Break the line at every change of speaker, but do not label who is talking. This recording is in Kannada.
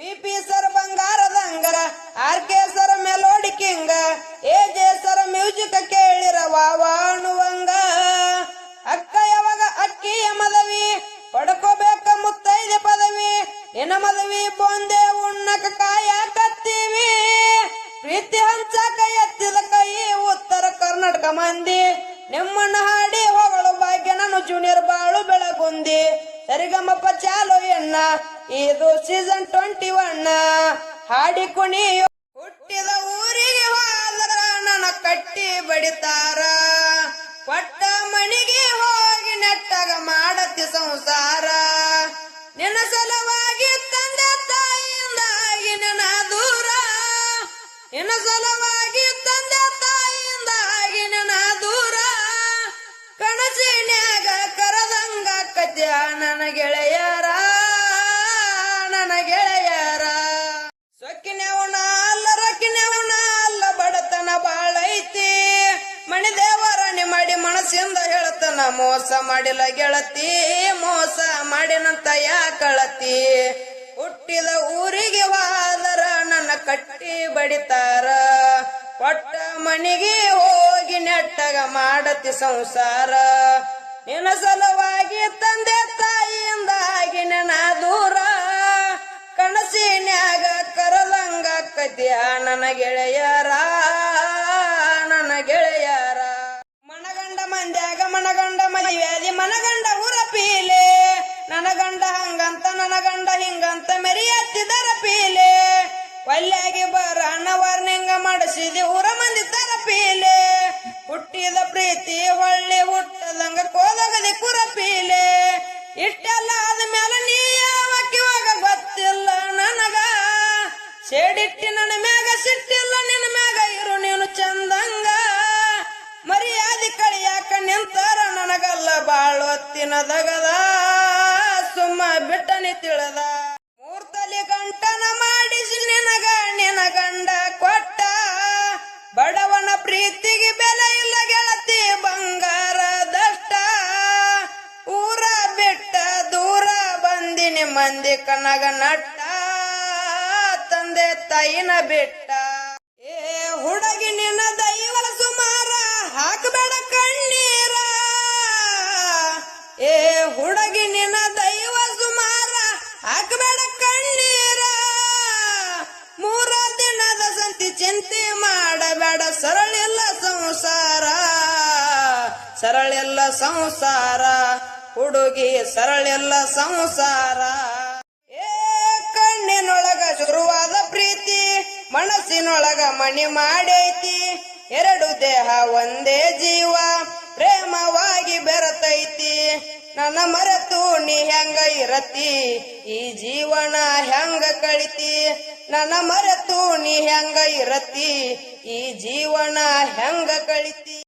V P sir ಬಂಗಾರದಂಗ R K sir melody king A J sir music ಕೇಳಿರ ವಾವಾಣುವಂಗ. ಅಕ್ಕ ಯಾವಾಗ ಅಕ್ಕಿಯ ಮದವಿ, ಪಡ್ಕೋಬೇಕ ಮುತ್ತೈದೆ ಪದವಿ ಏನ ಮದವಿ ಬೊಂದೆ ಉಣ್ಣಕ ಕಾಯ ಕತ್ತೀವಿ. ಪ್ರೀತಿ ಹಂಚಕ ಎತ್ತಿದ ಕೈ ಉತ್ತರ ಕರ್ನಾಟಕ ಮಂದಿ, ನಿಮ್ಮನ್ನ ಹಾಡಿ ಸರಿಗಮಪ್ಪ ಚಾಲು ಎನ್ನ ಇದು ಸೀಸನ್ ಟ್ವೆಂಟಿ ಒನ್ ಹಾಡಿ ಕುಣಿಯೋ ಹುಟ್ಟಿದ ಊರಿಗೆ ಹೋದ್ರ ನನ್ನ ಕಟ್ಟಿ ಬಡಿತಾರ. ಕತ್ಯ ನನ್ನ ಗೆಳೆಯರ ನನ್ನ ಗೆಳೆಯರ. ಸೊಕ್ಕಿನವನ ಅಲ್ಲ, ರೊಕ್ಕಿನವನ ಅಲ್ಲ, ಬಡತನ ಬಾಳೈತಿ ಮಣಿ ದೇವರ ಮಾಡಿ ಮನಸ್ಸಿಂದ ಹೇಳ್ತನ, ಮೋಸ ಮಾಡಿಲ್ಲ ಗೆಳತಿ, ಮೋಸ ಮಾಡಿನಂತ ಯಾಕಳತಿ? ಹುಟ್ಟಿದ ಊರಿಗೆ ವಾದರ ನನ್ನ ಕಟ್ಟಿ ಬಡಿತಾರ. ಕೊಟ್ಟ ಮನೆಗೆ ಹೋಗಿ ನೆಟ್ಟಗ ಮಾಡತಿ ಸಂಸಾರ. ನಿನ್ನ ಸಲುವಾಗಿ ತಂದೆ ತಾಯಿಯಿಂದಾಗಿ ನನ್ನ ದೂರ. ಕನಸಿನ್ಯಾಗ ಕರದಂಗ ಕದ್ಯ ನನ್ನ ಗೆಳೆಯರ ನನ್ನ ಗೆಳೆಯರ. ಮನಗಂಡ ಮಂದ್ಯಾಗ ಮನಗಂಡ ಮದುವೆಯಾದಿ ಮನಗಂಡ ಊರ ಪೀಲೆ. ನನಗಂಡ ಗಂಡ ಹಂಗಂತ, ನನಗಂಡ ಗಂಡ ಹಿಂಗಂತ ಮೆರಿಯತ್ತಿದರ ಪೀಲೆ. ಒಲ್ಯಾಗಿ ಬರಣ ವರ್ಣಿಂಗ ಮಾಡಿಸಿದಿ ಊರ ಮಂದಿ ತರ ಪೀಲೆ. ಹುಟ್ಟಿದ ಪ್ರೀತಿ ಹೊಳ್ಳಿ ಬಾಳೊತ್ತಿನ ದಗದ ಸುಮ್ಮ ಬಿಟ್ಟನೆ ತಿಳದ. ಮೂರ್ತಲಿ ಗಂಟನ ಮಾಡಿಸಿ ನಿನಗ, ನಿನ ಗಂಡ ಕೊಟ್ಟ. ಬಡವನ ಪ್ರೀತಿಗೆ ಬೆಲೆ ಇಲ್ಲ ಗೆಳತಿ ಬಂಗಾರ ದಷ್ಟ ಊರ ಬಿಟ್ಟ ದೂರ ಬಂದಿನಿ ಮಂದಿ ಕನಗ ನಟ್ಟ. ತಂದೆ ತಾಯಿನ ಬಿಟ್ಟ ಹಾಕಬೇಡ ಕಣ್ಣೀರ. ಮೂರ ದಿನದ ಸಂತಿ ಚಿಂತೆ ಮಾಡಬೇಡ. ಸರಳಿಲ್ಲ ಸಂಸಾರ ಸರಳಿಲ್ಲ ಸಂಸಾರ. ಹುಡುಗಿ, ಸರಳಿಲ್ಲ ಸಂಸಾರ. ಏ ಕಣ್ಣಿನೊಳಗ ಶುರುವಾದ ಪ್ರೀತಿ, ಮನಸ್ಸಿನೊಳಗ ಮಣಿ ಮಾಡೈತಿ. ಎರಡು ದೇಹ, ಒಂದೇ ಜೀವ. ಪ್ರೇಮವಾಗಿ ಬೆರತೈತಿ ನನ್ನ ಮರೆತು ನೀ ಹೆಂಗ ಇರತಿ ಈ ಜೀವನ ಹೆಂಗ ಕಳಿತಿ? ನನ್ನ ಮರೆತು ನೀ ಹೆಂಗ ಇರತಿ ಈ ಜೀವನ ಹೆಂಗ ಕಳಿತಿ?